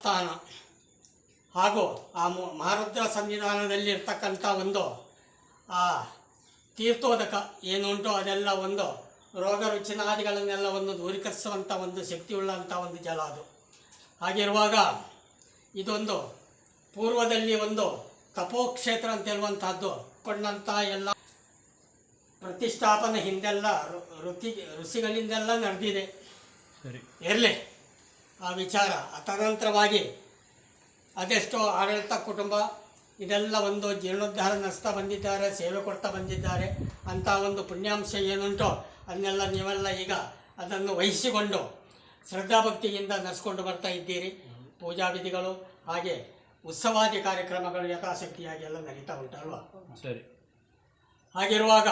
ಸ್ಥಾನ. ಹಾಗೂ ಆ ಮಹಾರುದ್ರ ಸಂವಿಧಾನದಲ್ಲಿ ಇರ್ತಕ್ಕಂಥ ಒಂದು, ಆ ತೀರ್ಥೋದಕ ಏನುಂಟು ಅದೆಲ್ಲ ಒಂದು ರೋಗ ರುಚಿನಾದಿಗಳನ್ನೆಲ್ಲ ಒಂದು ದೂರೀಕರಿಸುವಂಥ ಒಂದು ಶಕ್ತಿ ಶಕ್ತಿಯುಳ್ಳಂಥ ಒಂದು ಜಲ ಅದು. ಹಾಗಿರುವಾಗ ಇದೊಂದು ಪೂರ್ವದಲ್ಲಿ ಒಂದು ತಪೋಕ್ಷೇತ್ರ ಅಂತ ಹೇಳುವಂತಹದ್ದು. ಕೊಂಡಂಥ ಎಲ್ಲ ಪ್ರತಿಷ್ಠಾಪನೆ ಹಿಂದೆಲ್ಲ ಋತಿ ಋಷಿಗಳಿಂದೆಲ್ಲ ನಡೆದಿದೆ. ಇರಲಿ. ಆ ವಿಚಾರ. ತದನಂತರವಾಗಿ ಅದೆಷ್ಟೋ ಆಡಳಿತ ಕುಟುಂಬ ಇದೆಲ್ಲ ಒಂದು ಜೀರ್ಣೋದ್ಧಾರ ನಡೆಸ್ತಾ ಬಂದಿದ್ದಾರೆ ಸೇವೆ ಕೊಡ್ತಾ ಬಂದಿದ್ದಾರೆ. ಅಂತ ಒಂದು ಪುಣ್ಯಾಂಶ ಏನುಂಟೋ ಅದನ್ನೆಲ್ಲ ನೀವೆಲ್ಲ ಈಗ ಅದನ್ನು ವಹಿಸಿಕೊಂಡು ಶ್ರದ್ಧಾಭಕ್ತಿಯಿಂದ ನಡೆಸ್ಕೊಂಡು ಬರ್ತಾ ಇದ್ದೀರಿ. ಪೂಜಾ ವಿಧಿಗಳು ಹಾಗೆ ಉತ್ಸವಾದಿ ಕಾರ್ಯಕ್ರಮಗಳು ಯಥಾಶಕ್ತಿಯಾಗಿ ಎಲ್ಲ ನಡೀತಾ ಉಂಟಲ್ವಾ ಸರಿ. ಹಾಗಿರುವಾಗ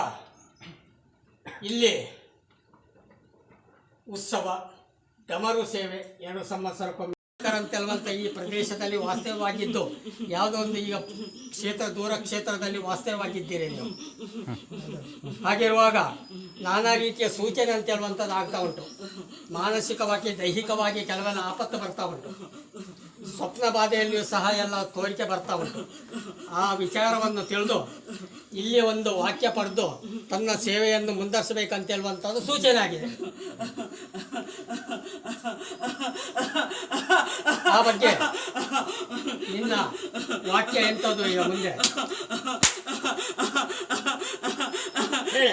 ಇಲ್ಲಿ ಉತ್ಸವ ಡಮರು ಸೇವೆ ಎರಡು ಸಂವತ್ಸರಕ್ಕೊಮ್ಮೆ ಅಂತೆಲ್ವಂತ ಈ ಪ್ರದೇಶದಲ್ಲಿ ವಾಸ್ತವವಾಗಿದ್ದು ಯಾವುದೋ ಒಂದು ಈಗ ಕ್ಷೇತ್ರ, ದೂರ ಕ್ಷೇತ್ರದಲ್ಲಿ ವಾಸ್ತವ್ಯವಾಗಿದ್ದೀರಿ ನೀವು. ಹಾಗಿರುವಾಗ ನಾನಾ ರೀತಿಯ ಸೂಚನೆ ಅಂತ ಹೇಳುವಂಥದ್ದು ಆಗ್ತಾ ಉಂಟು. ಮಾನಸಿಕವಾಗಿ, ದೈಹಿಕವಾಗಿ ಕೆಲವೆಲ್ಲ ಆಪತ್ತು ಬರ್ತಾ ಉಂಟು. ಸ್ವಪ್ನ ಬಾಧೆಯಲ್ಲಿಯೂ ಸಹ ಎಲ್ಲ ತೋರಿಕೆ ಬರ್ತಾ ಉಂಟು. ಆ ವಿಚಾರವನ್ನು ತಿಳಿದು ಇಲ್ಲಿ ಒಂದು ವಾಕ್ಯ ಪಡೆದು ತನ್ನ ಸೇವೆಯನ್ನು ಮುಂದರ್ಸಬೇಕಂತ ಹೇಳುವಂಥದ್ದು ಸೂಚನೆ ಆಗಿದೆ. ಆ ಬಗ್ಗೆ ನಿನ್ನ ವಾಕ್ಯ ಎಂಥದ್ದು ಈಗ ಮುಂದೆ?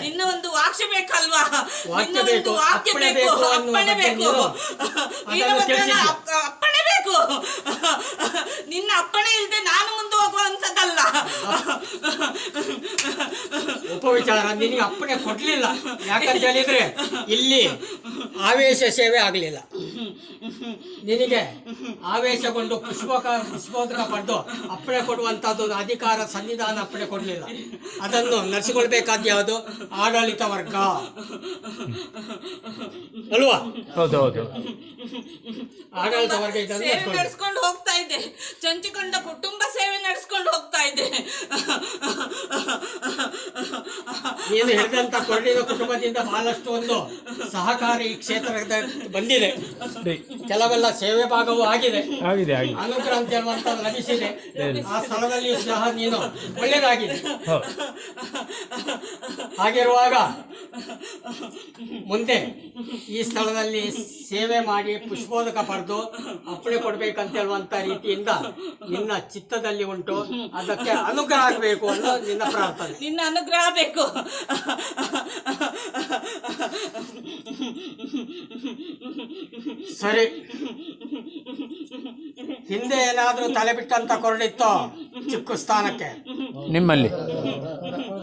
ನಿನ್ನ ಒಂದು ವಾಕ್ಯ ಬೇಕಲ್ವಾ? ವಾಕ್ಯ ಬೇಕು, ಅಪ್ಪಣೆ ಬೇಕು ನಿನ್ನ ಅಪ್ಪಣೆ ಇಲ್ಲದೆ ನಾನು ಮುಂದೆ ಹೋಗುವಂಥದ್ದಲ್ಲ. ಉಪವಿಚಾರ ನಿನಗೆ ಅಪ್ಪಣೆ ಕೊಡ್ಲಿಲ್ಲ. ಯಾಕಂತ ಹೇಳಿದ್ರೆ ಇಲ್ಲಿ ಆವೇಶ ಸೇವೆ ಆಗಲಿಲ್ಲ. ನಿನಗೆ ಆವೇಶಗೊಂಡು ಪುಷ್ಪಕ ಪುಷ್ಪೋದಕ ಪಡೆದು ಅಪ್ಪಣೆ ಕೊಡುವಂಥದ್ದು ಅಧಿಕಾರ ಸನ್ನಿಧಾನ ಅಪ್ಪಣೆ ಕೊಡಲಿಲ್ಲ. ಅದನ್ನು ನಡೆಸಿಕೊಳ್ಬೇಕಾದ ಯಾವುದು? ಆಡಳಿತ ವರ್ಗ. ಅಲ್ವಾ? ಹೌದು ಹೌದು. ಆಡಳಿತ ವರ್ಗ ನಡ್ಸ್ಕೊಂಡು ಹೋಗ್ತಾ ಇದೆ. ಚಂಚಿಕೊಂಡ ಕುಟುಂಬ ಸೇವೆ ನಡೆಸ್ಕೊಂಡು ಹೋಗ್ತಾ ಇದ್ದೆ ನೀನು ಹೇಳಿದಂತ ಕೊಳ್ಳಿನ ಕುಟುಂಬದಿಂದ ಬಹಳಷ್ಟು ಒಂದು ಸಹಕಾರಿ ಈ ಕ್ಷೇತ್ರದ ಬಂದಿದೆ. ಕೆಲವೆಲ್ಲ ಸೇವೆ ಭಾಗವೂ ಆಗಿದೆ. ಆಗಿದೆ ಆಗಿದೆ. ಅನುಗ್ರಹ ಅಂತ ಹೇಳುವಂತ ಲಭಿಸಿದೆ ಆ ಸ್ಥಳದಲ್ಲಿಯೂ ಸಹ ನೀನು ಒಳ್ಳೇದಾಗಿದೆ ಹಾಗಿರುವಾಗ ಮುಂದೆ ಈ ಸ್ಥಳದಲ್ಲಿ ಸೇವೆ ಮಾಡಿ ಪುಷ್ಪೋದಕ ಪಡೆದು ಅಪ್ಪಣೆ ಕೊಡ್ಬೇಕಂತ ಹೇಳುವಂತ ರೀತಿಯಿಂದ ನಿನ್ನ ಚಿತ್ತದಲ್ಲಿ ಉಂಟು. ಅದಕ್ಕೆ ಅನುಗ್ರಹ ಆಗಬೇಕು ಅನ್ನೋ ನಿನ್ನ ಪ್ರಾರ್ಥನೆ. ನಿನ್ನ ಅನುಗ್ರಹ ಬೇಕು ಸರಿ. ಹಿಂದೆ ಏನಾದ್ರೂ ತಲೆ ಬಿಟ್ಟಂತ ಕೊರಡಿತ್ತೋ ಚಿಕ್ಕ ಸ್ಥಾನಕ್ಕೆ? ನಿಮ್ಮಲ್ಲಿ.